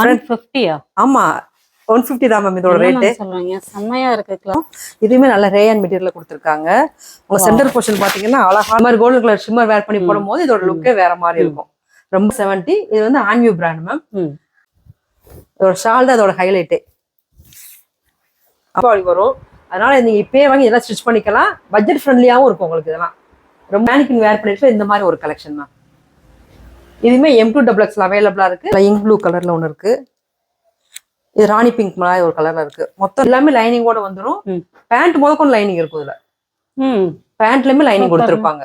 One ஃபிஃப்டியா ஆமா one fifty தான் மேம் இதோட ரேட்டு சொல்றீங்க? செம்மையா இருக்கு இதுவுமே நல்ல ரேயான் மெட்டீரியல் கொடுத்துருக்காங்க. உங்க சென்டர் போர்ஷன் பாத்தீங்கன்னா அழகா மாதிரி கோல்டு கலர் ஷிம்மர் வேர் பண்ணி போடும்போது இதோட லுக்கே வேற மாதிரி இருக்கும். ரொம்ப செவன்ட்டி இது வந்து ஆன்வியூ பிராண்ட் மேம் இதோட ஷால் தான் அதோட ஹைலைட்டே அப்போ வரும். அதனால நீங்க இப்பயே வாங்கி இதெல்லாம் ஸ்டிச் பண்ணிக்கலாம். பட்ஜெட் ஃப்ரெண்ட்லியாவும் இருக்கும் உங்களுக்கு இதெல்லாம். ரொம்ப மேனிக்கின் வேர் பண்ணிட்டு இந்த மாதிரி ஒரு கலெக்ஷன் தான் இதுவுமே எம் டூ டபுள் எக்ஸ்ல அவைலபிளா இருக்கு. லைன் ப்ளூ கலர்ல ஒன்று இருக்கு. இது ராணி பிங்க் மாதிரி ஒரு கலர்ல இருக்கு. மொத்தம் எல்லாமே லைனிங்கோட வந்துடும். பேண்ட் முதற்கொண்டு லைனிங் இருக்கும் இதுல. பேண்ட்லயுமே லைனிங். கொடுத்துருப்பாங்க.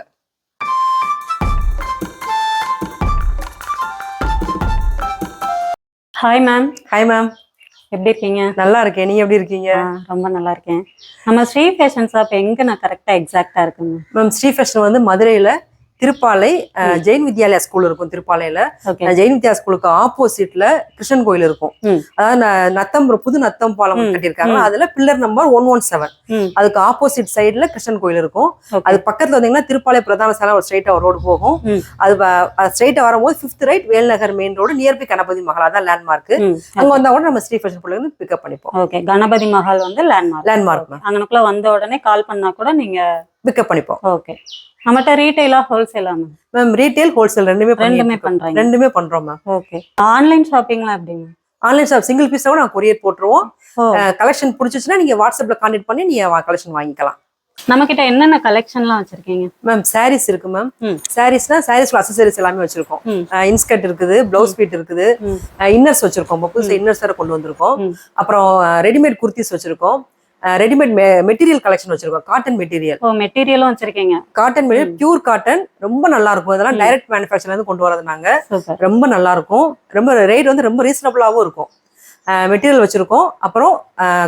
ஹாய் மேம் ஹாய் மேம் எப்படி இருக்கீங்க? நல்லா இருக்கேன். நீங்க எப்படி இருக்கீங்க? ரொம்ப நல்லா இருக்கேன். நம்ம ஸ்ரீ ஃபேஷன் ஷாப் எங்க நான் கரெக்டா எக்ஸாக்டா இருக்குங்க? மேம் ஸ்ரீ ஃபேஷன் வந்து மதுரையில திருப்பாலை ஜெயின் வித்யாலயா ஸ்கூல் இருக்கும் திருப்பாலையில. ஜெயின் வித்யா ஸ்கூலுக்கு ஆப்போசிட்ல கிருஷ்ணன் கோயில் இருக்கும். அதாவது ந- நத்தம் புது நத்தம் பாலம் கட்டியிருக்காங்க. அதுல pillar number one one seven அதுக்கு ஆப்போசிட் சைடுல கிருஷ்ணன் கோயில் இருக்கும். அது பக்கத்துல வந்தீங்கன்னா திருப்பாலை பிரதான சாலை ஒரு ஸ்ட்ரைட்டா ஒரு ரோடு போகும். அது ஸ்ட்ரைட்டா வரும்போது fifth right Velnagar main road nearby Ganapathi மகள் அதான் லேண்ட்மார்க் அங்க வந்தா கூட நம்ம ஸ்ரீ ஃபேஷன் பிள்ளைங்க பிக்கப் பண்ணிப்போம். ஓகே. கணபதி மஹால் வந்து லேண்ட்மார்க் லேண்ட்மார்க் அங்கனக்குள்ள வந்த உடனே கால் பண்ணா கூட நீங்க பிக்கப் பண்ணிப்போம். ஓகே நம்மகிட்ட ரீட்டைலா ஹோல்சேலா மேம் மேம் ரீட்டைல் ஹோல்சேல் ரெண்டுமே ரெண்டுமே. பண்றீங்க. ரெண்டுமே பண்றோம் மேம் ஓகே ஆன்லைன் ஷாப்பிங்லாம் எப்படிங்க ஆன்லைன் ஷாப் சிங்கிள் பீஸ் கூட நான் கொரியர் போட்டுருவோம். கலெக்ஷன் பிடிச்சிச்சுன்னா நீங்க வாட்ஸ்அப்ல கான்டெக்ட் பண்ணி நீங்க கலெக்ஷன் வாங்கிக்கலாம். நம்ம கிட்ட என்னென்ன கலெக்ஷன்லாம் வச்சிருக்கீங்க? மேம் சாரீஸ் இருக்கு மேம். சாரீஸ்னா சாரீஸ்ல அசசரிஸ் எல்லாமே வச்சிருக்கோம். இன்ஸ்கர்ட் இருக்குது பிளவுஸ் பீட் இருக்குது. இன்னர்ஸ் வச்சிருக்கோம். புதுசு இன்னர்ஸ் வேற கொண்டு வந்திருக்கோம். அப்புறம் ரெடிமேட் குர்த்திஸ் வச்சிருக்கோம். ரெடிமேட் மெட்டீரியல் கலெக்ஷன் வச்சிருக்கோம். காட்டன் மெட்டீரியல் ஓ மெட்டீரியலும் வச்சிருக்கீங்க. காட்டன் மெட்டீரியல் பியூர் காட்டன் ரொம்ப நல்லா இருக்கும் இதெல்லாம் டைரக்ட் மேனுஃபேக்சர்ல இருந்து கொண்டு வரது நாங்க ரொம்ப நல்லா இருக்கும் ரொம்ப ரேட் வந்து ரொம்ப ரீசனபிளாகவும் இருக்கும். மெட்டீரியல் வச்சிருக்கோம். அப்புறம்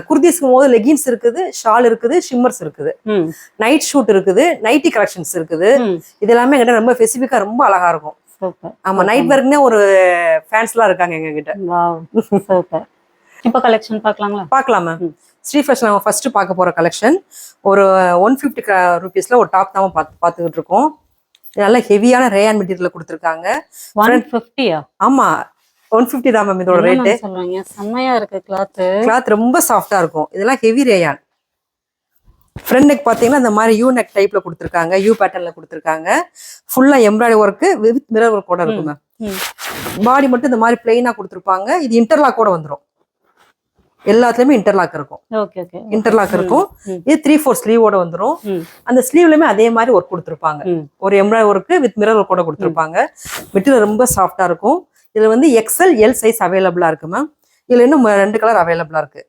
குர்திஸ்க்கும் போது லெகின்ஸ் இருக்குது ஷால் இருக்குது ஷிம்மர்ஸ் இருக்குது. நைட் ஷூட் இருக்குது நைட்டி கலெக்ஷன்ஸ் இருக்குது. இது எல்லாமே எங்கிட்ட ரொம்ப ஸ்பெசிஃபிக்கா ரொம்ப அழகா இருக்கும். ஆமா நைட் ஒர்க்னே ஒரு ஃபேன்ஸ்லாம் இருக்காங்க எங்க கிட்ட இப்போ கலெக்ஷன் பார்க்கலாங்களா? பார்க்கலாம்? மேம் ம். ஸ்ரீ ஃபேஷன் நம்ம ஃபர்ஸ்ட் பார்க்க போற கலெக்ஷன் ஒரு ஒன் ஃபிஃப்டி ருபீஸ்ல ஒரு டாப் தான் பார்த்து பார்த்துக்கிட்டு இருக்கோம். நல்ல ஹெவியான ரேயான் மெட்டீரியல் கொடுத்துருக்காங்க. ஒன் ஃபிஃப்டியா ஆமா ஒன் ஃபிஃப்டி தான் மேம் இதோட ரேட்டு சொல்றீங்க? செம்மையா இருக்கு கிளாத் கிளாத் ரொம்ப சாஃப்டா இருக்கும். இதெல்லாம் ஹெவி ரேயான் ஃப்ரண்ட் நெக் பார்த்தீங்கன்னா இந்த மாதிரி யூ நெக் டைப்ல கொடுத்துருக்காங்க. யூ பேட்டர்ன்ல கொடுத்துருக்காங்க. ஃபுல்லா embroidery work with mirror work கூட இருக்கும் மேம் பாடி மட்டும் இந்த மாதிரி பிளெயினா கொடுத்துருப்பாங்க. இது இன்டர்லாக் கூட வந்துடும் எல்லாத்துலயுமே இன்டர்லாக் இருக்கும். இன்டர்லாக் இருக்கும். இது த்ரீ ஃபோர் ஸ்லீவோட வந்துடும் அந்த ஸ்லீவ்லயுமே அதே மாதிரி ஒர்க் கொடுத்துருப்பாங்க. ஒரு embroidery work with mirror work கூட கொடுத்துருப்பாங்க. மெட்டீரியல் ரொம்ப சாஃப்டா இருக்கும். இதுல வந்து எக்ஸ்எல் எல் சைஸ் அவைலபிளா இருக்கு மேம் இதுல இன்னும் ரெண்டு கலர் அவைலபிளா இருக்கு.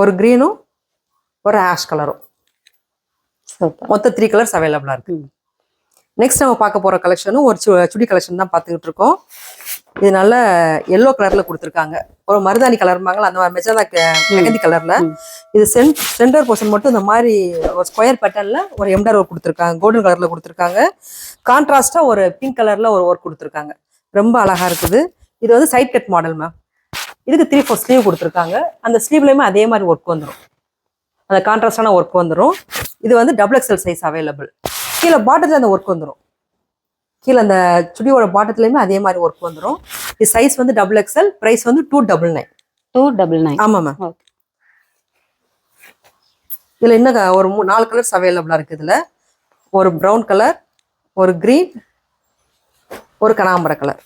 ஒரு கிரீனும் ஒரு ஆஷ் கலரும் மொத்தம் த்ரீ கலர்ஸ் அவைலபிளா இருக்கு. நெக்ஸ்ட் நம்ம பார்க்க போற கலெக்ஷனும் ஒரு சுடி கலெக்ஷன் தான் பார்த்துக்கிட்டு இருக்கோம். இது நல்ல எல்லோ கலர்ல கொடுத்துருக்காங்க. ஒரு மருதாணி கலர்பாங்களா அந்த மாதிரி மெஜந்தா மெகந்தி கலர்ல. இது சென் சென்டர் போர்ஷன் மட்டும் இந்த மாதிரி ஒரு ஸ்கொயர் பேட்டர்ன்ல ஒரு எம்டர் ஒர்க் கொடுத்துருக்காங்க. கோல்டன் கலர்ல கொடுத்துருக்காங்க. கான்ட்ராஸ்டா ஒரு பிங்க் கலர்ல ஒரு ஒர்க் கொடுத்துருக்காங்க. ரொம்ப அழகா இருக்குது. இது வந்து சைட் கட் மாடல் மேம் இதுக்கு த்ரீ ஃபோர் ஸ்லீவ் கொடுத்துருக்காங்க. அந்த ஸ்லீவ்லயுமே அதே மாதிரி ஒர்க் வந்துடும் அந்த கான்ட்ராஸ்டான ஒர்க் வந்துடும் இது வந்து டபுள் எக்ஸ்எல் சைஸ் அவைலபிள் கீழே பாட்டத்தில் அந்த ஒர்க் வந்துடும் கீழே அந்த சுடியோட பாட்டத்துலையுமே அதே மாதிரி ஒர்க் வந்துடும் இது சைஸ் வந்து டபுள் எக்ஸ்எல் ப்ரைஸ் வந்து two double nine two double nine ஆமாம் மேம் இதில் என்ன க- ஒரு மூ நாலு கலர்ஸ் அவைலபிளாக இருக்குது இதில். ஒரு ப்ரௌன் கலர் ஒரு க்ரீன் ஒரு கனாம்பர கலர்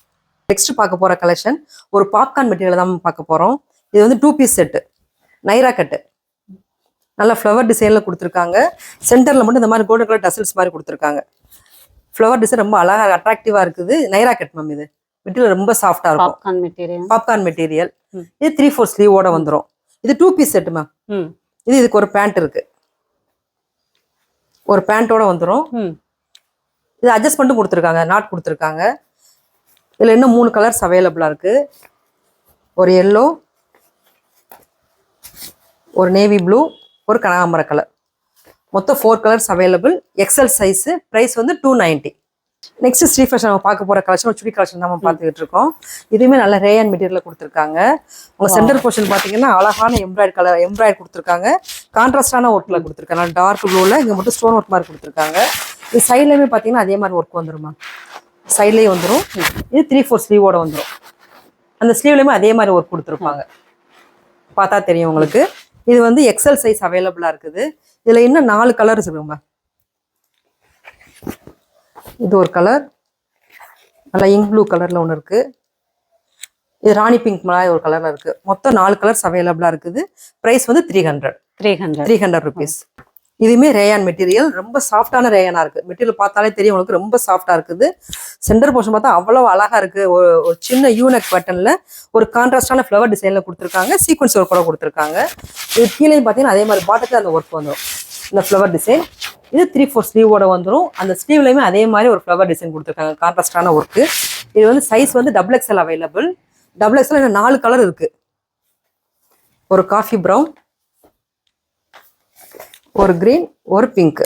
நெக்ஸ்ட் பார்க்க போகிற கலெக்ஷன் ஒரு பாப்கார்ன் மெட்டீரியல் தான் பார்க்க போகிறோம் இது வந்து two piece set Naira cut நல்ல ஃப்ளவர் டிசைனில் கொடுத்துருக்காங்க. சென்டரில் மட்டும் இந்த மாதிரி கோல்டன் கலர் டசல்ஸ் மாதிரி கொடுத்துருக்காங்க. ஃப்ளவர் டிசைன் ரொம்ப அழகாக அட்ராக்டிவாக இருக்குது. நைரா கட் மேம் இது. மெட்டீரியல் ரொம்ப சாஃப்டாக இருக்கும். Popcorn material. இது த்ரீ ஃபோர் ஸ்லீவோட வந்துடும் இது டூ பீஸ் செட்டு மேம் இது இதுக்கு ஒரு பேண்ட் இருக்கு. ஒரு பேண்ட்டோட வந்துடும் இது அட்ஜஸ்ட் பண்ணிட்டு கொடுத்துருக்காங்க. நாட் கொடுத்துருக்காங்க. இதில் இன்னும் மூணு கலர்ஸ் அவைலபிளாக இருக்கு. ஒரு எல்லோ ஒரு நேவி ப்ளூ ஒரு கனகாம்பர கலர் மொத்தம் four colours available XL size price வந்து two ninety next Sri fashion நம்ம பார்க்க போகிற கலெக்ஷன் ஒரு சுடி கலெக்ஷன் தான் நம்ம பார்த்துக்கிட்டு இருக்கோம். இதுவுமே நல்ல ரேயான் மெட்டீரியல் கொடுத்துருக்காங்க. உங்கள் சென்டர் போர்ஷன் பார்த்தீங்கன்னா அழகான எம்ப்ராய்டு கலர் எம்ப்ராய்டு கொடுத்துருக்காங்க. கான்ட்ராஸ்டான ஒர்க்கில் கொடுத்துருக்காங்க. டார்க் ப்ளூவில் இங்கே மட்டும் ஸ்டோன் ஒர்க் மாதிரி கொடுத்துருக்காங்க. இது சைட்லேயுமே பார்த்தீங்கன்னா அதே மாதிரி ஒர்க் வந்துருமா. சைட்லேயே வந்துடும் இது த்ரீ ஃபோர் ஸ்லீவோட வந்துடும் அந்த ஸ்லீவ்லையுமே அதே மாதிரி ஒர்க் கொடுத்துருப்பாங்க. பார்த்தா தெரியும் உங்களுக்கு. இது வந்து எக்ஸல் சைஸ் அவைலபிளா இருக்குது. இதுல இன்னும் நாலு கலர்ஸ் இருக்குங்க இது ஒரு கலர் நல்லா இங்க் ப்ளூ கலர்ல ஒன்று இருக்கு. இது ராணி பிங்க் மாதிரி ஒரு கலர்ல இருக்கு. மொத்தம் நாலு கலர்ஸ் அவைலபிளா இருக்குது. பிரைஸ் வந்து three hundred three hundred three hundred rupees இதுவுமே ரேயான் மெட்டீரியல் ரொம்ப சாஃப்டான ரேயானா இருக்கு. மெட்டீரியல் பார்த்தாலே தெரியும் உங்களுக்கு ரொம்ப சாஃப்டா இருக்குது. சென்டர் போர்ஷன் பார்த்தா அவ்வளவு அழகா இருக்கு. ஒரு ஒரு சின்ன யூனக் பட்டன்ல ஒரு கான்ட்ராஸ்டான ஃப்ளவர் டிசைன்ல கொடுத்துருக்காங்க. சீக்வன்ஸ் ஒர்க் கூட கொடுத்துருக்காங்க. இது கீழே பார்த்தீங்கன்னா அதே மாதிரி பாட்டத்தில் அந்த ஒர்க் வந்துடும் இந்த ஃப்ளவர் டிசைன் இது த்ரீ ஃபோர் ஸ்லீவோட வந்துடும் அந்த ஸ்லீவ்லையுமே அதே மாதிரி ஒரு ஃப்ளவர் டிசைன் கொடுத்துருக்காங்க. கான்ட்ராஸ்டான ஒர்க்கு இது வந்து சைஸ் வந்து double XL available double XL நாலு கலர் இருக்கு. ஒரு காஃபி ப்ரௌன் ஒரு கிரீன் ஒரு பிங்க்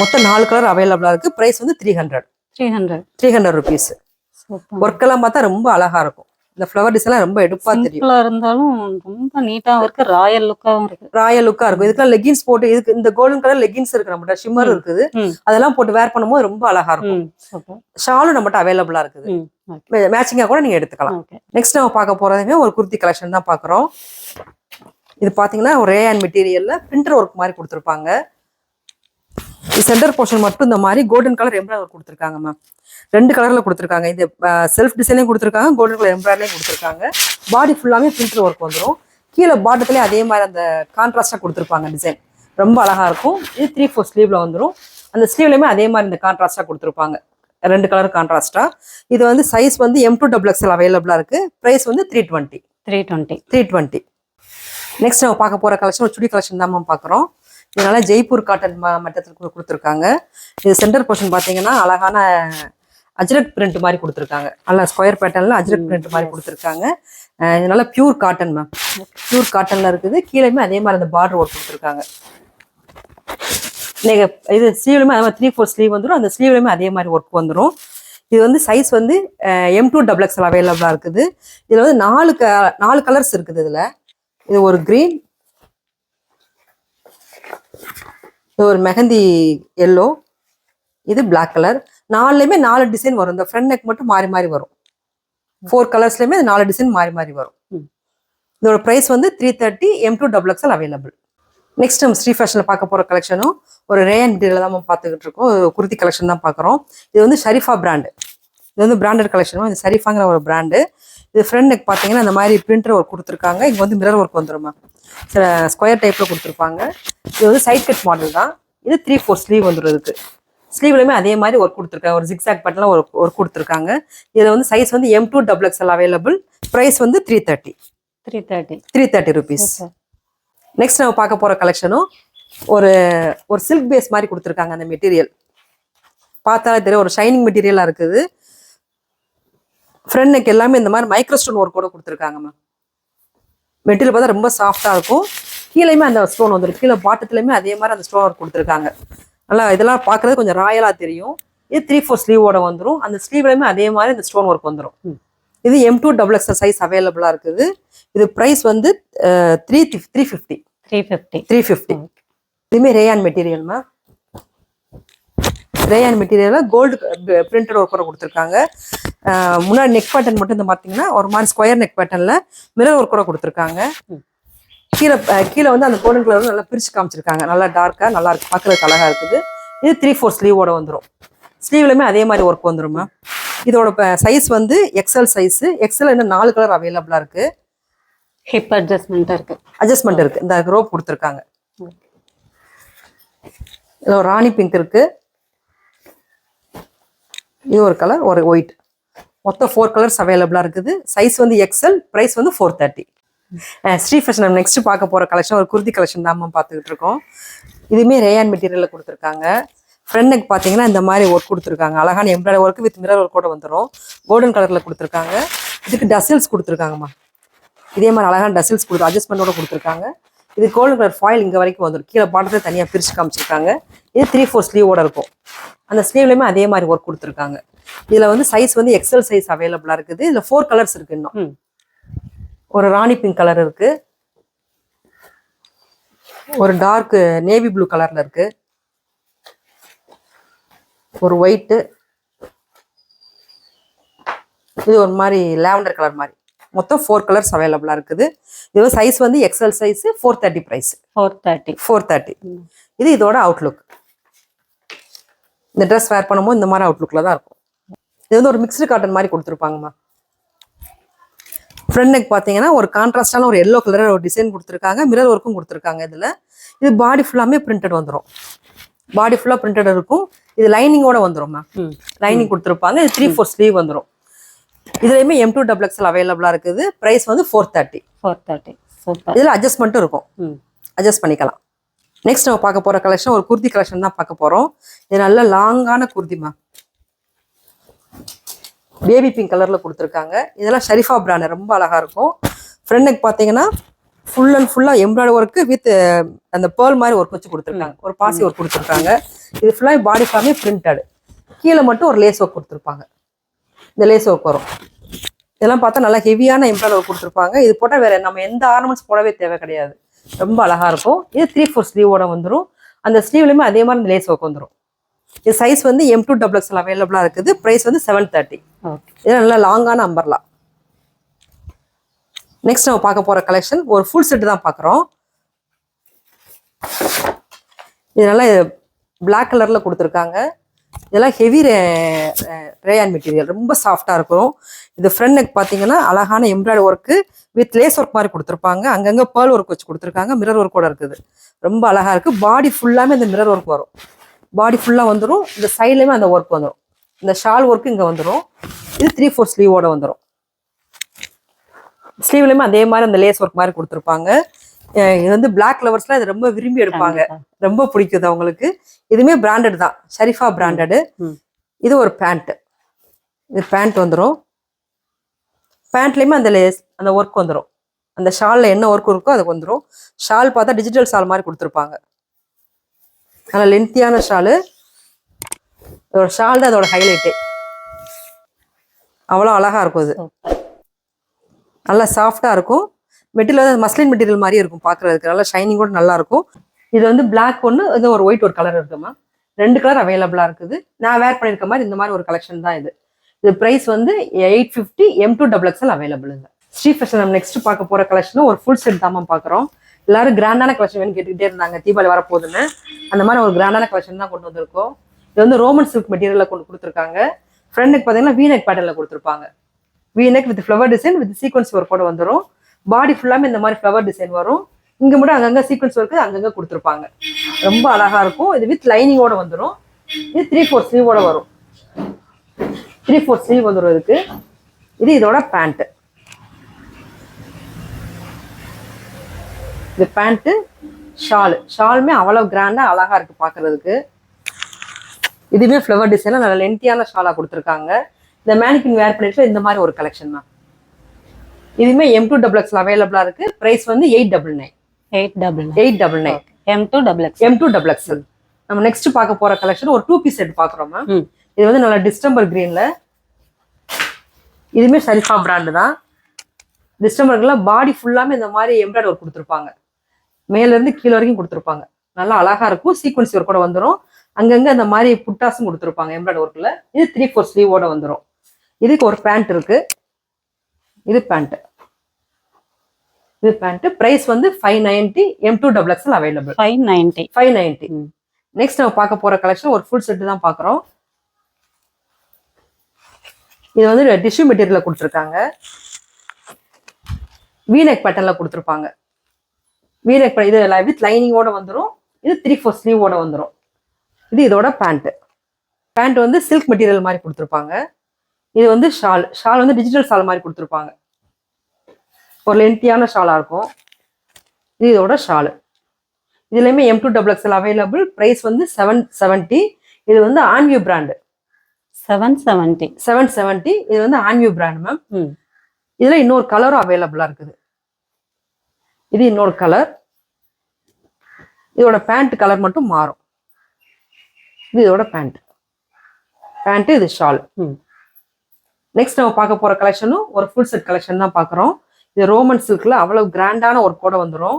மொத்தம் நாலு கலர் அவைலபிளா இருக்கு. பிரைஸ் வந்து three hundred three hundred three hundred rupees super work எல்லாம் பார்த்தா ரொம்ப அழகா இருக்கும். இந்த ஃப்ளவர் டிசைன்லாம் ரொம்ப எடுப்பா தெரியும். சிம்பிளா இருந்தாலும் ரொம்ப நீட்டாவும் இருக்கு. ராயல் லுக்காவும் இருக்கு. ராயல் லுக்கா இருக்கும். இதுக்கெல்லாம் லெகின்ஸ் போட்டு இதுக்கு இந்த கோல்டன் கலர் லெகின்ஸ் இருக்கு நம்மகிட்ட ஷிம்மர். இருக்குது. அதெல்லாம் போட்டு வேர் பண்ணும்போது ரொம்ப அழகா இருக்கும். ஷாலும் நம்மகிட்ட அவைலபிளா இருக்குது. மேட்சிங்கா கூட நீங்க எடுத்துக்கலாம். நெக்ஸ்ட் நம்ம பார்க்க போறதுமே ஒரு குர்த்தி கலெக்ஷன் தான் பார்க்குறோம். இது பார்த்தீங்கன்னா ஒரு ரேயான் மெட்டீரியல்ல பிரிண்டர் ஒர்க் மாதிரி கொடுத்துருப்பாங்க. சென்டர் போர்ஷன் மட்டும் இந்த மாதிரி கோல்டன் கலர் எம்ப்ராய்டரி கொடுத்துருக்காங்க மேம் ரெண்டு கலர்ல கொடுத்துருக்காங்க. இது செல்ஃப் டிசைனையும் கொடுத்துருக்காங்க கோல்டன் கலர் எம்ப்ராய்டரியும் கொடுத்துருக்காங்க. பாடி ஃபுல்லாமே பிரிண்டர் ஒர்க் வந்துடும் கீழே பாட்டத்துலேயே அதே மாதிரி அந்த கான்ட்ராஸ்டாக கொடுத்துருப்பாங்க டிசைன் ரொம்ப அழகா இருக்கும். இது த்ரீ ஃபோர் ஸ்லீவ்ல வந்துடும் அந்த ஸ்லீவ்லையுமே அதே மாதிரி இந்த கான்ட்ராஸ்டாக கொடுத்துருப்பாங்க. ரெண்டு கலர் கான்ட்ராஸ்டா இது வந்து சைஸ் வந்து எம் டூ டபுள் எக்ஸ்எல் அவைலபிளா இருக்கு. பிரைஸ் வந்து three twenty three twenty three twenty next நம்ம பார்க்க போற கலெக்ஷன் ஒரு சுடி கலெக்ஷன் தான் பார்க்குறோம். இதனால ஜெய்ப்பூர் காட்டன் மட்டத்தில் கொடுத்துருக்காங்க. இது சென்டர் போர்ஷன் பார்த்தீங்கன்னா அழகான அஜ்ரக் பிரிண்ட் மாதிரி கொடுத்துருக்காங்க. நல்லா ஸ்கொயர் பேட்டர்ன்ல அஜ்ரக் பிரிண்ட் மாதிரி கொடுத்துருக்காங்க. இதனால பியூர் காட்டன் மேம் பியூர் காட்டன்ல இருக்குது. கீழேயுமே அதே மாதிரி அந்த பார்டர் ஒர்க் கொடுத்துருக்காங்க. நீங்க இது ஸ்லீவ்லையுமே அதே மாதிரி த்ரீ ஃபோர் ஸ்லீவ் வந்துடும் அந்த ஸ்லீவ்லையுமே அதே மாதிரி ஒர்க் வந்துடும் இது வந்து சைஸ் வந்து எம் டூ டபுள் எக்ஸ்எல் அவைலபிளாக இருக்குது. இதில் வந்து நாலு க நாலு கலர்ஸ் இருக்குது இதில். இது ஒரு கிரீன் இது ஒரு மெஹந்தி எல்லோ இது Black கலர் நாலுலையுமே நாலு டிசைன் வரும். இந்த ஃப்ரண்ட் நெக் மட்டும் மாறி மாறி வரும். ஃபோர் கலர்ஸ்லையுமே இந்த நாலு டிசைன் மாறி மாறி வரும். இதோட ப்ரைஸ் வந்து three thirty M two double XL available next நம்ம ஸ்ரீ ஃபேஷனில் பார்க்க போகிற கலெக்ஷனும் ஒரு ரேயன் மெட்டீரியல் தான் நம்ம பார்த்துக்கிட்டு இருக்கோம். குர்த்தி கலெக்ஷன் தான் பார்க்குறோம். இது வந்து ஷரிஃபா பிராண்டு இது வந்து பிராண்டட் கலெக்ஷன் இது ஷரிஃபாங்கிற ஒரு பிராண்டு இது ஃப்ரண்ட் நெக் பார்த்தீங்கன்னா இந்த மாதிரி பிரிண்டர் ஒர்க் கொடுத்துருக்காங்க. இங்கே வந்து மிரர் ஒர்க் வந்துருமா ஸ்கொயர் டைப்பில் கொடுத்துருப்பாங்க. இது வந்து சைட் கட் மாடல் தான். இது த்ரீ ஃபோர் ஸ்லீவ் வந்துடும் இதுக்கு. ஸ்லீவ்லையுமே அதே மாதிரி ஒர்க் கொடுத்துருக்காங்க. ஒரு ஜிக்ஸாக் பட்டனில் ஒரு ஒர்க் கொடுத்துருக்காங்க. இதில் வந்து சைஸ் வந்து M two double XL available price வந்து three thirty three thirty three thirty rupees next நம்ம பார்க்க போகிற கலெக்ஷனும் ஒரு ஒரு சில்க் பேஸ் மாதிரி கொடுத்துருக்காங்க அந்த மெட்டீரியல் பார்த்தாலே தெரியும் ஒரு ஷைனிங் மெட்டீரியலாக இருக்குது. ஃப்ரண்ட் நெக் எல்லாமே இந்த மாதிரி மைக்ரோஸ்டோன் ஒர்க் கூட கொடுத்துருக்காங்க மேம் மெட்டீரியல் பார்த்தா ரொம்ப சாஃப்டாக இருக்கும். கீழேயுமே அந்த ஸ்டோன் வந்துடும் கீழே பாட்டத்துலையுமே அதே மாதிரி அந்த ஸ்டோன் ஒர்க் கொடுத்துருக்காங்க. நல்லா இதெல்லாம் பார்க்குறது கொஞ்சம் ராயலாக தெரியும். இது த்ரீ ஃபோர் ஸ்லீவோட வந்துடும் அந்த ஸ்லீவ்லையுமே அதே மாதிரி இந்த ஸ்டோன் ஒர்க் வந்துடும். இது M two double XL size அவைலபிளாக இருக்குது. இது ப்ரைஸ் வந்து three three fifty three fifty three fifty இதுவுமே ரேயான் மெட்டீரியல்மா ரேயான் மெட்டீரியலில் கோல்டு பிரிண்டட் ஒர்க் கூட கொடுத்துருக்காங்க. முன்னாடி நெக் பேட்டர்ன் மட்டும் இந்த பார்த்தீங்கன்னா ஒரு மாதிரி ஸ்கொயர் நெக் பேட்டர்னில் மிரர் ஒர்க் கூட கொடுத்துருக்காங்க. கீழே கீழே வந்து அந்த கோல்டன் கலர் நல்லா பிரிச்சு காமிச்சிருக்காங்க. நல்லா டார்க்காக நல்லா இருக்கு. பார்க்கறதுக்கு அழகா இருக்குது. இது த்ரீ ஃபோர் ஸ்லீவோட வந்துடும் ஸ்லீவ்லையுமே அதே மாதிரி ஒர்க் வந்துருமா இதோட சைஸ் வந்து எக்ஸல் சைஸ் எக்ஸல் இன்னும் நாலு கலர் அவைலபிளாக இருக்கு. ஹிப் அட்ஜஸ்ட்மெண்ட் இருக்கு. அட்ஜஸ்ட்மெண்ட் இருக்கு. இந்த ரோப் கொடுத்துருக்காங்க. இதுல ராணி பிங்க் இருக்கு. இது ஒரு கலர் ஒரு ஒயிட் மொத்தம் ஃபோர் கலர்ஸ் அவைலபிளாக இருக்குது. சைஸ் வந்து எக்ஸல் ப்ரைஸ் வந்து ஃபோர் தேர்ட்டி ஸ்ரீ ஃபேஷன் நம்ம நெக்ஸ்ட் பார்க்க போகிற கலெக்ஷன் ஒரு குருதி கலெக்ஷன் தான் நம்ம பார்த்துக்கிட்டு இருக்கோம். இதுவுமே ரேயான் மெட்டீரியலில் கொடுத்துருக்காங்க. ஃப்ரண்ட் நெக் பார்த்தீங்கன்னா இந்த மாதிரி ஒர்க் கொடுத்துருக்காங்க. அழகான embroidery work with mirror work கூட வந்துடும் கோல்டன் கலரில் கொடுத்துருக்காங்க. இதுக்கு டசில்ஸ் கொடுத்துருக்காங்கம்மா இதே மாதிரி அழகான டசில்ஸ் கொடுத்து அட்ஜஸ்ட்மெண்ட்டோட கொடுத்துருக்காங்க. இது கோல்டன் கலர் ஃபாயில் இங்கே வரைக்கும் வந்துடும் கீழே பாட்டத்தை தனியாக பிரித்து காமிச்சிருக்காங்க. இது த்ரீ ஃபோர் ஸ்லீவோட இருக்கும். அந்த ஸ்லீவ்லையுமே அதே மாதிரி ஒர்க் கொடுத்துருக்காங்க. இதில் வந்து சைஸ் வந்து எக்ஸல் சைஸ் அவைலபிளாக இருக்குது. இதில் ஃபோர் கலர்ஸ் இருக்கு இன்னும். ஒரு ராணி பிங்க் கலர் இருக்கு. ஒரு டார்க் நேவி ப்ளூ கலர்ல இருக்கு. ஒரு ஒயிட்டு இது ஒரு மாதிரி லாவெண்டர் கலர் மாதிரி. மொத்தம் ஃபோர் கலர்ஸ் அவைலபிளாக இருக்குது. இது சைஸ் வந்து XL size four thirty price four thirty four thirty இது இதோட அவுட்லுக் இந்த ட்ரெஸ் வேர் பண்ணும்போது இந்த மாதிரி அவுட்லுக்கில் தான் இருக்கும். இது வந்து ஒரு மிக்ஸ்டு காட்டன் மாதிரி கொடுத்துருப்பாங்கம்மா. ஃப்ரண்ட் நெக் பார்த்தீங்கன்னா ஒரு கான்ட்ராஸ்டான ஒரு எல்லோ கலர் ஒரு டிசைன் கொடுத்துருக்காங்க. மிரர் ஒர்க்கும் கொடுத்துருக்காங்க இதில். இது பாடி ஃபுல்லாமே பிரிண்டட் வந்துடும் பாடி ஃபுல்லாக பிரிண்டட் இருக்கும். இது லைனிங்கோட வந்துடும் மேம் ம். லைனிங் கொடுத்துருப்பாங்க. இது த்ரீ ஃபோர் ஸ்லீவ் வந்துடும் இதுலேயுமே எம் டூ டபுள் எக்ஸ்எல் அவைலபிளாக இருக்குது. ப்ரைஸ் வந்து four thirty four thirty super இதில் அட்ஜஸ்ட்மெண்ட்டும் இருக்கும். அட்ஜஸ்ட் பண்ணிக்கலாம். நெக்ஸ்ட் நம்ம பார்க்க போகிற கலெக்ஷன் ஒரு குர்தி கலெக்ஷன் தான் பார்க்க போகிறோம் இது நல்ல லாங்கான குர்திமா பேபி பிங்க் கலரில் கொடுத்துருக்காங்க. இதெல்லாம் ஷரிஃபா பிராண்ட் ரொம்ப அழகாக இருக்கும். ஃப்ரெண்டுக்கு பார்த்தீங்கன்னா ஃபுல் அண்ட் ஃபுல்லாக எம்ப்ராய்டரி ஒர்க்கு வித் அந்த பேர்ல் மாதிரி ஒர்க் வச்சு கொடுத்துருக்காங்க. ஒரு பாசி ஒர்க் கொடுத்துருக்காங்க. இது ஃபுல்லாக பாடி ஃபுல்லாமே பிரிண்டடு கீழே மட்டும் ஒரு லேஸ் ஒர்க் கொடுத்துருப்பாங்க. இந்த லேஸ் ஒர்க் வரும். இதெல்லாம் பார்த்தா நல்லா ஹெவியான எம்ப்ராய்டரி ஒர்க் கொடுத்துருப்பாங்க. இது போட்டால் வேற நம்ம எந்த ஆர்னமெண்ட்ஸ் போடவே தேவை கிடையாது. ரொம்ப அழகா இருக்கும். இது த்ரீ ஃபோர் ஸ்லீவோட வந்துடும் அந்த ஸ்லீவ்லையுமே அதே மாதிரி இந்த லேஸ் ஒர்க் வந்துடும் இது சைஸ் வந்து எம் டூ டபுள் எக்ஸ்எல் அவைலபிளாக இருக்குது. ப்ரைஸ் வந்து செவன் தேர்ட்டி இது நல்லா லாங்கான அம்பர்லா நெக்ஸ்ட் நம்ம பார்க்க போற கலெக்ஷன் ஒரு ஃபுல் செட் தான் பார்க்குறோம். இது நல்லா பிளாக் கலர்ல கொடுத்துருக்காங்க. இதெல்லாம் ஹெவி ரேயான் மெட்டீரியல் ரொம்ப சாஃப்டாக இருக்கும். இது ஃப்ரண்ட் நெக் பார்த்தீங்கன்னா அழகான embroidery work with lace work மாதிரி கொடுத்துருப்பாங்க. அங்கங்கே பேர்ல் ஒர்க் வச்சு கொடுத்துருக்காங்க. மிரர் ஒர்க்கோட இருக்குது. ரொம்ப அழகாக இருக்குது பாடி ஃபுல்லாமே இந்த மிரர் ஒர்க் வரும். பாடி ஃபுல்லாக வந்துடும் இந்த சைட்லேயுமே அந்த ஒர்க் வந்துடும் இந்த ஷால் ஒர்க்கு இங்கே வந்துடும் இது த்ரீ ஃபோர் ஸ்லீவோட வந்துடும் ஸ்லீவ்லையுமே அதே மாதிரி அந்த லேஸ் ஒர்க் மாதிரி கொடுத்துருப்பாங்க. இது வந்து பிளாக் லவர்ஸ்லாம் இது ரொம்ப விரும்பி எடுப்பாங்க. ரொம்ப பிடிக்குது அவங்களுக்கு இதுவுமே பிராண்டட் தான். ஷரிஃபா பிராண்டடு. இது ஒரு பேண்ட் இது பேண்ட் வந்துடும் பேண்ட்லேயுமே அந்த லேஸ் அந்த ஒர்க் வந்துடும் அந்த ஷாலில் என்ன ஒர்க் இருக்கோ அதுக்கு வந்துடும் ஷால் பார்த்தா டிஜிட்டல் ஷால் மாதிரி கொடுத்துருப்பாங்க. நல்ல லென்த்தியான ஷாலு இதோட ஷால் தான் அதோட ஹைலைட்டு அவ்வளோ அழகா இருக்கும் இது. சூப்பர். நல்லா சாஃப்டாக இருக்கும். மெட்டீரியல் வந்து மஸ்லின் மெட்டீரியல் மாதிரி இருக்கும் பார்க்குறதுக்கு நல்லா ஷைனிங் கூட நல்லா இருக்கும் இது வந்து பிளாக் ஒன்று இது ஒரு ஒயிட் ஒரு கலர் இருக்குமா ரெண்டு கலர் அவைலபிளாக இருக்குது. நான் வேர் பண்ணியிருக்க மாதிரி இந்த மாதிரி ஒரு கலெக்ஷன் தான் இது. இது ப்ரைஸ் வந்து eight fifty M two double XL அவைலபிளுங்க Sri fashion நம்ம நெக்ஸ்ட் பார்க்க போகிற கலெக்ஷனும் ஒரு ஃபுல் செட் தான் பார்க்குறோம் எல்லாரும் கிராண்டான கலெக்ஷன் வேணும் கேட்டுக்கிட்டே இருந்தாங்க. தீபாவளி வரப்போகுதுன்னு. அந்த மாதிரி ஒரு கிராண்டான கலெக்ஷன் தான் கொண்டு வந்திருக்கோம். இது வந்து ரோமன் சில்க் மெட்டீரியலில் கொண்டு கொடுத்துருக்காங்க. ஃப்ரெண்டுக்கு பார்த்தீங்கன்னா வீநெக் பேட்டர்னில் கொடுத்துருப்பாங்க. V neck with flower design with sequence ஒர்க்கோட வந்துடும் பாடி ஃபுல்லாமே இந்த மாதிரி ஃப்ளவர் டிசைன் வரும். இங்க மட்டும் அங்கங்கே சீக்வன்ஸ் ஒர்க்கு அங்கங்கே கொடுத்துருப்பாங்க. ரொம்ப அழகா இருக்கும். இது வித் லைனிங்கோட வந்துடும் இது த்ரீ ஃபோர் ஸ்லீவோட வரும். த்ரீ ஃபோர் ஸ்லீவ் வந்துடும் இதுக்கு. இது இதோட பேண்ட் இது பேண்ட்டு ஷால் ஷாலுமே அவ்வளோ கிராண்டா அழகா இருக்கு பார்க்கிறதுக்கு இதுவே ஃப்ளவர் டிசைனில் நல்ல லென்த்தியான ஷாலாக கொடுத்துருக்காங்க. இந்த மேனிக்கின் வேர் பண்ணிட்டு இந்த மாதிரி ஒரு கலெக்ஷன் தான். இதுவுமே எம் டூ டபுள் எக்ஸ்ல அவைலபிளா இருக்கு. பிரைஸ் வந்து eight double nine eight double eight double nine M two double X M two double XL நம்ம நெக்ஸ்ட் பார்க்க போற கலெக்ஷன் ஒரு டூ பீஸ் செட் பாக்குறோம் மேம் இது வந்து நல்லா டிஸ்டம்பர் கிரீன்ல இதுவுமே ஷரிஃபா பிராண்டு தான். டிஸ்டம்பர்ல பாடி ஃபுல்லாமே இந்த மாதிரி எம்ப்ராய்டரி ஒர்க் கொடுத்துருப்பாங்க. மேல இருந்து கீழே வரைக்கும் கொடுத்துருப்பாங்க. நல்லா அழகா இருக்கும். சீக்வன்ஸ் ஒர்க் கூட வந்துடும் அங்கங்க அந்த மாதிரி புட்டாஸும் கொடுத்துருப்பாங்க எம்ப்ராய்டரி ஒர்க்ல இது த்ரீ ஃபோர் ஸ்லீவோட வந்துடும் இதுக்கு ஒரு பேண்ட் இருக்கு. இது பேண்ட் இது பேண்ட் பிரைஸ் வந்து five ninety M two double XL available five ninety five ninety. Next நம்ம பார்க்க போற கலெக்ஷன் ஒரு ஃபுல் செட் தான் பார்க்குறோம். இது வந்து டிஷ்யூ மெட்டீரியல்ல கொடுத்துருக்காங்க. வீநெக் பேட்டர்ல கொடுத்துருப்பாங்க. வீநெக் இது வித் லைனிங்கோட வந்துடும் இது த்ரீ ஃபோர் ஸ்லீவோட வந்துடும் இது இதோட பேண்ட் பேண்ட் வந்து சில்க் மெட்டீரியல் மாதிரி கொடுத்துருப்பாங்க. இது வந்து ஷால் ஷால் வந்து டிஜிட்டல் ஷால் மாதிரி கொடுத்துருப்பாங்க. ஒரு லென்த்தியான ஷாலாக இருக்கும். இது இதோட ஷாலு இதுலையுமே M two double XL available price வந்து செவன் செவன்ட்டி இது வந்து ஆன்வியூ brand seven seventy seven seventy இது வந்து ஆன்வியூ பிராண்ட் மேம் ம். இதுல இன்னொரு கலரும் அவைலபிளா இருக்குது. இது இன்னொரு கலர் இதோட பேண்ட் கலர் மட்டும் மாறும். இது இதோட பேண்ட் பேண்ட் இது ஷால் ம். நெக்ஸ்ட் நம்ம பார்க்க போற கலெக்ஷனும் ஒரு ஃபுல் செட் கலெக்ஷன் தான் பார்க்குறோம். இது ரோமன் சில்க்ல அவ்வளவு கிராண்டான ஒரு கூட வந்துடும்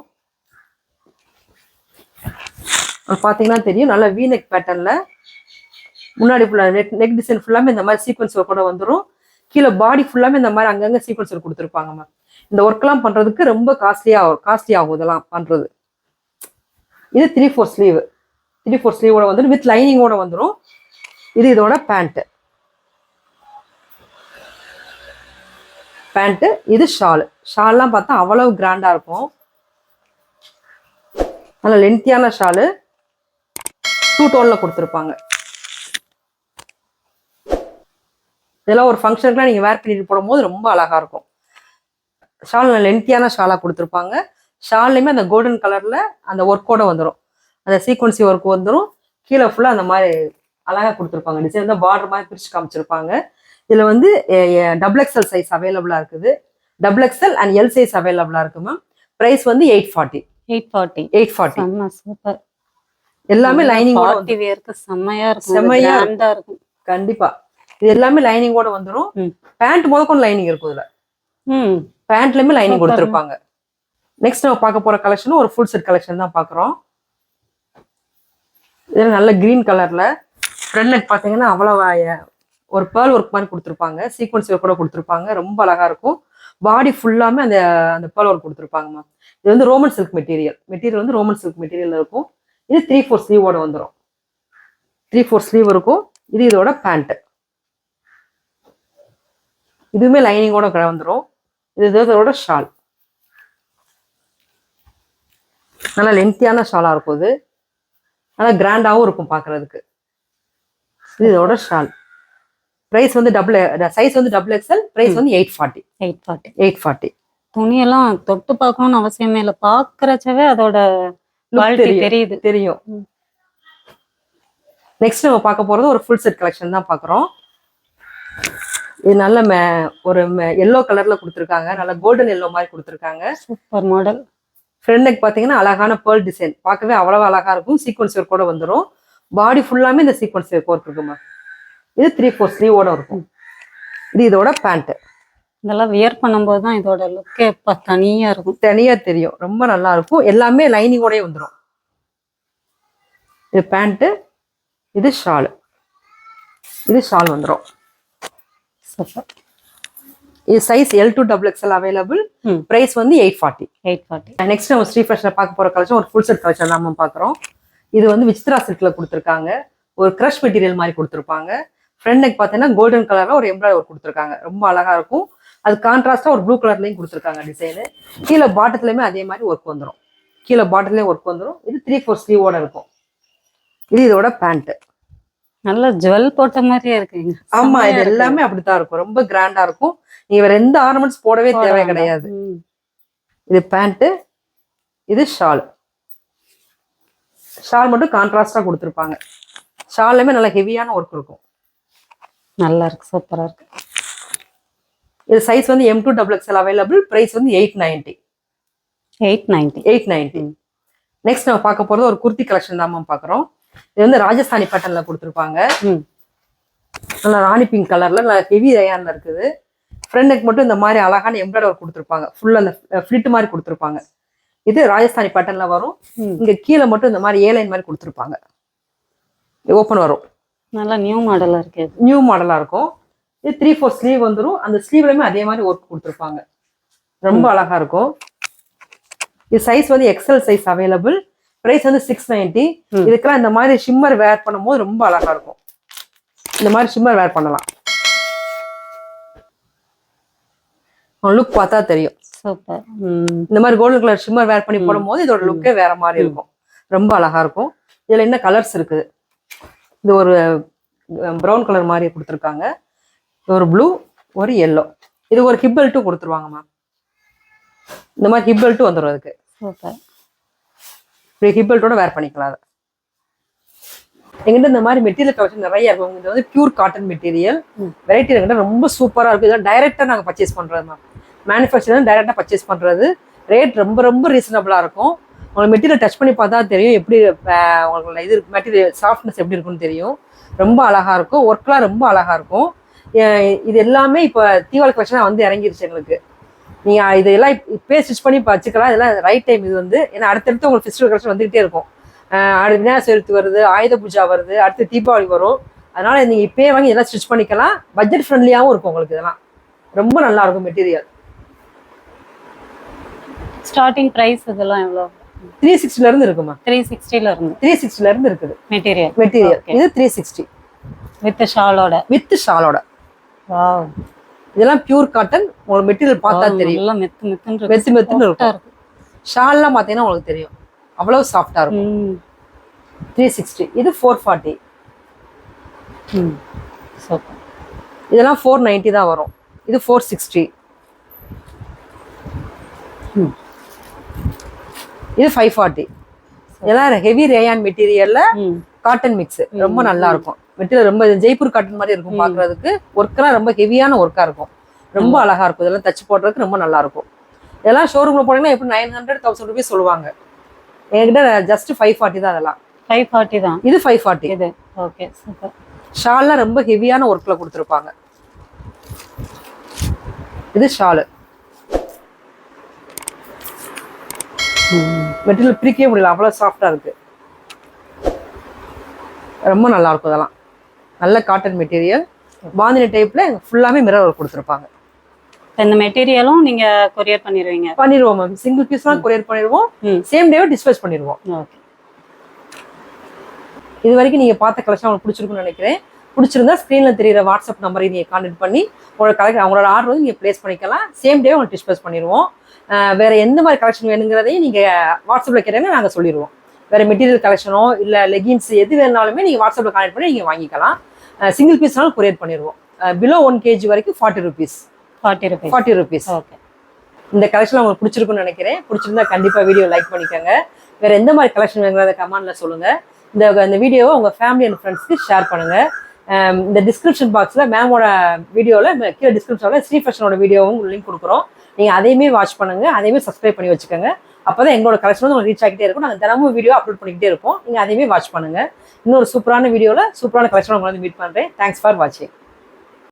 பார்த்தீங்கன்னா தெரியும் நல்ல வீநெக் பேட்டர்ன்ல முன்னாடி ஃபுல்லாக நெக் நெக் டிசைன் ஃபுல்லாமே இந்த மாதிரி சீக்வன்ஸ் கூட வந்துடும் கீழே பாடி ஃபுல்லாமே இந்த மாதிரி அங்கங்க சீக்வன்ஸ் கொடுத்துருப்பாங்க மேம் இந்த ஒர்க்லாம் பண்றதுக்கு ரொம்ப காஸ்ட்லியா காஸ்ட்லி ஆகும் இதெல்லாம் பண்றது. இது three four sleeve three four ஸ்லீவோட வந்துடும் வித் லைனிங்கோட வந்துடும் இது இதோட பேண்ட்டு பேண்ட்டு இது ஷால். ஷால்லாம் பார்த்தா அவ்வளவு கிராண்டாக இருக்கும். நல்ல லென்த்தியான ஷாலு. டூ டோனில் கொடுத்துருப்பாங்க. இதெல்லாம் ஒரு ஃபங்க்ஷனுக்குலாம் நீங்கள் வேர் பண்ணிட்டு போடும்போது ரொம்ப அழகாக இருக்கும். ஷால் லென்த்தியான ஷாலாக கொடுத்துருப்பாங்க. ஷால்லையுமே அந்த கோல்டன் கலரில் அந்த ஒர்க்கோட வந்துடும் அந்த சீக்வன்சி ஒர்க் வந்துடும் கீழே ஃபுல்லாக அந்த மாதிரி அழகாக கொடுத்துருப்பாங்க. டிசைன் வந்து பார்டர் மாதிரி பிரித்து காமிச்சிருப்பாங்க. இதில் வந்து டபுள் எக்ஸ்எல் சைஸ் அவைலபிளாக இருக்குது. Double XL and L size அவைலபிளாக இருக்கு மேம் ப்ரைஸ் வந்து eight forty eight forty eight forty super எல்லாமே லைனிங்கோட பார்ட்டி வேர்க்கு செம்மையா இருக்கும். செம்மையா இருக்கும். கண்டிப்பா. இது எல்லாமே லைனிங்கோட வந்துடும் ம். பேண்ட் முதற்கொண்டு லைனிங் இருக்கும் இதுல. பேண்ட்லயுமே லைனிங். கொடுத்துருப்பாங்க. நெக்ஸ்ட் நம்ம பார்க்க போற கலெக்ஷன் ஒரு ஃபுல் செட் கலெக்ஷன் தான் பார்க்குறோம். இதுல நல்ல கிரீன் கலர்ல ஃப்ரண்ட் நெக் பார்த்தீங்கன்னா அவ்வளவு ஒரு பேர்ல் ஒர்க் மாதிரி கொடுத்துருப்பாங்க. சீக்வன்ஸ் ஒர்க் கூட கொடுத்துருப்பாங்க. ரொம்ப அழகா இருக்கும். பாடி ஃபுல்லாமே அந்த அந்த பேர்ல் ஒர்க் கொடுத்துருப்பாங்கம்மா இது வந்து ரோமன் சில்க் மெட்டீரியல் மெட்டீரியல் வந்து ரோமன் சில்க் மெட்டீரியல் இருக்கும். இது த்ரீ ஃபோர் ஸ்லீவோட வந்துடும் த்ரீ ஃபோர் ஸ்லீவ் இருக்கும். இது இதோட பேண்ட் இதுவுமே லைனிங்கோட வந்துடும் இது இதோட ஷால் நல்லா லென்த்தியான ஷாலாக இருக்கும் இது. நல்லா கிராண்டாகவும் இருக்கும் பார்க்குறதுக்கு. இதோட ஷால் ப்ரைஸ் வந்து டபுள் சைஸ் வந்து டபுள் எக்ஸ்எல் ப்ரைஸ் வந்து eight forty eight forty eight forty துணியெல்லாம் தொட்டு பார்க்கணும்னு அவசியமே இல்லை. பாக்குறச்சவே அதோட குவாலிட்டி. தெரியுது. தெரியும். நெக்ஸ்ட் நம்ம பார்க்க போறது ஒரு ஃபுல் செட் கலெக்ஷன் தான் பார்க்குறோம். இது நல்ல மே ஒரு எல்லோ கலர்ல கொடுத்துருக்காங்க. நல்ல கோல்டன் எல்லோ மாதிரி கொடுத்துருக்காங்க. சூப்பர் மாடல் ஃப்ரண்ட் நெக் பார்த்தீங்கன்னா அழகான பேர்ல் டிசைன் பார்க்கவே அவ்வளவு அழகா இருக்கும். சீக்வன்ஸ் ஒர்க் கூட வந்துடும் பாடி ஃபுல்லாமே இந்த சீக்வன்ஸ் ஒர்க் இருக்குமா? இது த்ரீ ஃபோர் ஸ்லீவோட இருக்கும். இது இதோட பேண்ட் இதெல்லாம் வியர் பண்ணும்போது தான் இதோட லுக்கே எப்ப தனியா இருக்கும். தனியா தெரியும். ரொம்ப நல்லா இருக்கும். எல்லாமே லைனிங்கோடய வந்துடும் இது பேண்ட்டு இது ஷால் இது ஷால் வந்துடும் சூப்பர் இது size L two double XL available price வந்து eight forty eight forty next நம்ம ஸ்ரீ ஃபேஷனில் பார்க்க போகிற கலெக்ஷன் ஒரு ஃபுல் செட் கலெக்ஷன் நம்ம பார்க்குறோம். இது வந்து விசித்ரா சில்கில் கொடுத்துருக்காங்க. ஒரு க்ரஷ் மெட்டீரியல் மாதிரி கொடுத்துருப்பாங்க. ஃப்ரண்ட் நெக் பார்த்தீங்கன்னா கோல்டன் கலரில் ஒரு எம்ப்ராய்டரி ஒர்க் கொடுத்துருக்காங்க. ரொம்ப அழகா இருக்கும். அது கான்ட்ராஸ்டாக ஒரு ப்ளூ கலர்லையும் கொடுத்துருக்காங்க டிசைனு கீழே பாட்டத்துலையுமே அதே மாதிரி ஒர்க் வந்துடும் கீழே பாட்டத்துலேயும் ஒர்க் வந்துடும் இது த்ரீ ஃபோர் ஸ்லீவோட இருக்கும். இது இதோட பேண்ட்டு நல்ல ஜுவல் போட்ட மாதிரியே இருக்குங்க. ஆமா இது. எல்லாமே அப்படித்தான் இருக்கும். ரொம்ப கிராண்டா இருக்கும். நீ வேற எந்த ஆர்னமெண்ட்ஸ் போடவே தேவை. கிடையாது. இது பேண்ட்டு இது ஷால் ஷால் மட்டும் கான்ட்ராஸ்டா கொடுத்துருப்பாங்க. ஷால்லையுமே நல்ல ஹெவியான ஒர்க் இருக்கும். நல்லா இருக்கு சூப்பரா இருக்கு. இது சைஸ் வந்து M two double XL available price வந்து eight ninety eight ninety eight ninety next நம்ம பார்க்க போறது ஒரு குர்த்தி கலெக்ஷன் தான் மேம் பார்க்குறோம். இது வந்து ராஜஸ்தானி பேட்டர்ல கொடுத்துருப்பாங்க. நல்லா ராணி பிங்க் கலர்ல நல்லா ஹெவி ரயான்ல இருக்குது. ஃப்ரண்ட் நெக் மட்டும் இந்த மாதிரி அழகான எம்ப்ராய்டரி கொடுத்துருப்பாங்க. ஃபுல் அந்த ஃபிளிட் மாதிரி கொடுத்துருப்பாங்க. இது ராஜஸ்தானி பேட்டர்ன்ல வரும். இங்க கீழே மட்டும் இந்த மாதிரி ஏலைன் மாதிரி கொடுத்துருப்பாங்க. ஓப்பன் வரும். நல்லா நியூ மாடலா இருக்கு. நியூ மாடலா இருக்கும். இது த்ரீ ஃபோர் ஸ்லீவ் வந்துரும். அந்த ஸ்லீவ்லயுமே அதே மாதிரி ஒர்க் கொடுத்துருப்பாங்க. ரொம்ப அழகா இருக்கும். இது சைஸ் வந்து எக்ஸல் சைஸ் அவைலபிள் பிரைஸ் வந்து சிக்ஸ் நைன்டி. இதுக்கெல்லாம் இந்த மாதிரி ஷிம்மர் வேர் பண்ணும்போது ரொம்ப அழகா இருக்கும். இந்த மாதிரி ஷிம்மர் வேர் பண்ணலாம். லுக் பார்த்தா தெரியும். சூப்பர் இந்த மாதிரி கோல்டன் கலர் ஷிம்மர் வேர் பண்ணி போடும்போது இதோட லுக்கே வேற மாதிரி இருக்கும். ரொம்ப அழகா இருக்கும். இதுல என்ன கலர்ஸ் இருக்குது இது ஒரு ப்ரௌன் கலர் மாதிரி கொடுத்துருக்காங்க. ஒரு ப்ளூ ஒரு எல்லோ இது ஒரு ஹிப் பெல்ட்டும் கொடுத்துருவாங்க மேம் இந்த மாதிரி ஹிப் பெல்ட்டும் வந்துடும் அதுக்கு. சூப்பர். இப்படி ஹிப் பெல்ட்டோட வேர் பண்ணிக்கலாம். அதை எங்கிட்ட இந்த மாதிரி மெட்டீரியல் கலெக்ஷன் நிறைய இருக்கும். இது வந்து பியூர் காட்டன் மெட்டீரியல். வெரைட்டி எங்கிட்ட ரொம்ப சூப்பரா இருக்கும். இதெல்லாம் டைரக்டா நாங்க பர்ச்சேஸ் பண்றது மேம் மேனுஃபேக்சர் டைரக்டா பர்ச்சேஸ் பண்றது. ரேட் ரொம்ப ரொம்ப ரீசனபிளா இருக்கும். உங்களுக்கு மெட்டீரியல் டச் பண்ணி பார்த்தா தெரியும் எப்படி உங்களுக்கு இது மெட்டீரியல் சாஃப்ட்னஸ் எப்படி இருக்குன்னு தெரியும். ரொம்ப அழகாக இருக்கும். ஒர்க்லாம் ரொம்ப அழகாக இருக்கும். இது எல்லாமே இப்போ தீபாவளி கலெக்ஷனாக வந்து இறங்கிருச்சு எங்களுக்கு. நீங்கள் இதெல்லாம் இப்~ இப்பயே ஸ்டிச் பண்ணி வச்சுக்கலாம். இதெல்லாம் ரைட் டைம் இது வந்து. ஏன்னா அடுத்தடுத்து உங்களுக்கு ஃபெஸ்டிவல் கலெக்ஷன் வந்துகிட்டே இருக்கும். அடுத்து விநாயகர் சதுர்த்தி வருது ஆயுத பூஜா வருது அடுத்து தீபாவளி வரும். அதனால் நீங்கள் இப்போயே வாங்கி இதெல்லாம் ஸ்டிச் பண்ணிக்கலாம். பட்ஜெட் ஃப்ரெண்ட்லியாகவும் இருக்கும் உங்களுக்கு இதெல்லாம். ரொம்ப நல்லா இருக்கும் மெட்டீரியல் ஸ்டார்டிங் ப்ரைஸ் இதெல்லாம் எவ்வளோ த்ரீ சிக்ஸ்டில இருந்து இருக்குமா? த்ரீ சிக்ஸ்டில இருந்து. த்ரீ சிக்ஸ்டில இருந்து இருக்குது. Material material. இது த்ரீ சிக்ஸ்டி வித் ஷாலோட வித் ஷாலோட வாவ் இதெல்லாம் பியூர் காட்டன் உங்களுக்கு மெட்டீரியல் பார்த்தா தெரியும். நல்லா மெத்து மெத்துன்னு. மெத்து மெத்துன்னு இருக்கும். ஷால்லாம் பார்த்தீங்கன்னா உங்களுக்கு தெரியும். அவ்வளவு சாஃப்டா இருக்கும். த்ரீ சிக்ஸ்டி இது ஃபோர் ஃபார்ட்டி ம். சூப்பர் இதெல்லாம் ஃபோர் நைன்ட்டி தான் வரும். இது ஃபோர் சிக்ஸ்டி ம். இது ஃபைவ் ஃபார்ட்டி இதெல்லாம் ஹெவி ரேயான் மெட்டீரியல்ல காட்டன் மிக்ஸ் ரொம்ப நல்லா இருக்கும். மெட்டீரியல் ரொம்ப ஜெய்ப்பூர் காட்டன் மாதிரி இருக்கும் பார்க்கிறதுக்கு. ஒர்க்கெல்லாம் ரொம்ப ஹெவியான ஒர்க்கா இருக்கும். ரொம்ப அழகா இருக்கும். இதெல்லாம் தச்சு போடுறதுக்கு ரொம்ப நல்லா இருக்கும். இதெல்லாம் ஷோரூம்ல போனீங்கன்னா எப்படி நைன் ஹண்ட்ரட் தௌசண்ட் ருபீஸ் சொல்லுவாங்க. என்கிட்ட ஜஸ்ட் ஃபைவ் ஃபார்ட்டி தான் அதெல்லாம். ஃபைவ் ஃபார்ட்டி தான். இது ஃபைவ் ஃபார்ட்டி இது. ஓகே சூப்பர் ஷால்லாம் ரொம்ப ஹெவியான ஒர்க்ல கொடுத்துருப்பாங்க. இது ஷாலு மெட்டீரியல் பிரிக்கவே முடியல. அவ்வளோ சாஃப்டா இருக்கு. ரொம்ப நல்லா இருக்கும் இதெல்லாம் நல்ல காட்டன் மெட்டீரியல் பாந்தினி டைப்ல ஃபுல்லாமே மிரர் ஒர்க் கொடுத்துருப்பாங்க. இந்த மெட்டீரியலும் நீங்க கொரியர் பண்ணிடுவீங்க பண்ணிடுவோம் மேம் சிங்கிள் பீஸ் தான் கொரியர் பண்ணிடுவோம் சேம் டேவே டிஸ்பேச் பண்ணிடுவோம் ஓகே. இது வரைக்கும் நீங்க பார்த்த கலெக்ஷன் உங்களுக்கு பிடிச்சிருக்கும்னு நினைக்கிறேன். பிடிச்சிருந்தா ஸ்க்ரீன்ல தெரியுற வாட்ஸ்அப் நம்பரை நீங்க கான்டெக்ட் பண்ணி உங்களோட கலெக்ஷன் அவங்களோட ஆர்டர் வந்து நீங்க ப்ளேஸ் பண்ணிக்கலாம். சேம் டே உங்களுக்கு டிஸ்பேஸ் பண்ணிடுவோம். வேற எந்த மாதிரி கலெக்ஷன் வேணுங்கிறதையும் நீங்க வாட்ஸ்அப்ல கேட்டீங்கன்னா நாங்க சொல்லிடுவோம். வேற மெட்டீரியல் கலெக்ஷனோ இல்ல லெகின்ஸ் எது வேணாலுமே நீங்க வாட்ஸ்அப்ல கான்டெக்ட் பண்ணி நீங்க வாங்கிக்கலாம். சிங்கிள் பீஸ்னாலும் கொரியர் பண்ணிடுவோம். பிலோ ஒன் கேஜி வரைக்கும் forty rupees forty rupees forty rupees okay இந்த கலெக்ஷன் உங்களுக்கு பிடிச்சிருக்கும்னு நினைக்கிறேன். பிடிச்சிருந்தா கண்டிப்பா வீடியோ லைக் பண்ணிக்கோங்க. வேற எந்த மாதிரி கலெக்ஷன் வேணுங்கிறத கமெண்ட்ல சொல்லுங்க. இந்த இந்த வீடியோவை உங்க ஃபேமிலி அண்ட் ஃப்ரெண்ட்ஸ்க்கு ஷேர் பண்ணுங்க. அம், Um, இந்த டிஸ்கிரிப்ஷன் பாக்ஸில் மேமோட வீடியோவில் கீழே டிஸ்கிரிப்ஷனில் ஸ்ரீஃபர்ஷனோட வீடியோவும் லிங்க் கொடுக்குறோம். நீங்கள் அதையுமே வாட்ச் பண்ணுங்க அதையுமே சப்ஸ்கிரைப் பண்ணி வச்சுக்கோங்க. அப்பதான் எங்களோட கலெக்ஷன் வந்து உங்களுக்கு ரீச் ஆகிட்டே இருக்கும். நாங்கள் தினமும் வீடியோ அப்லோட் பண்ணிக்கிட்டே இருப்போம். நீங்கள் அதையுமே வாட்ச் பண்ணுங்க. இன்னொரு சூப்பரான வீடியோவில் சூப்பரான கலெக்ஷன் உங்களை வந்து மீட் பண்ணுறேன் தேங்க்ஸ் ஃபார் வாட்சிங்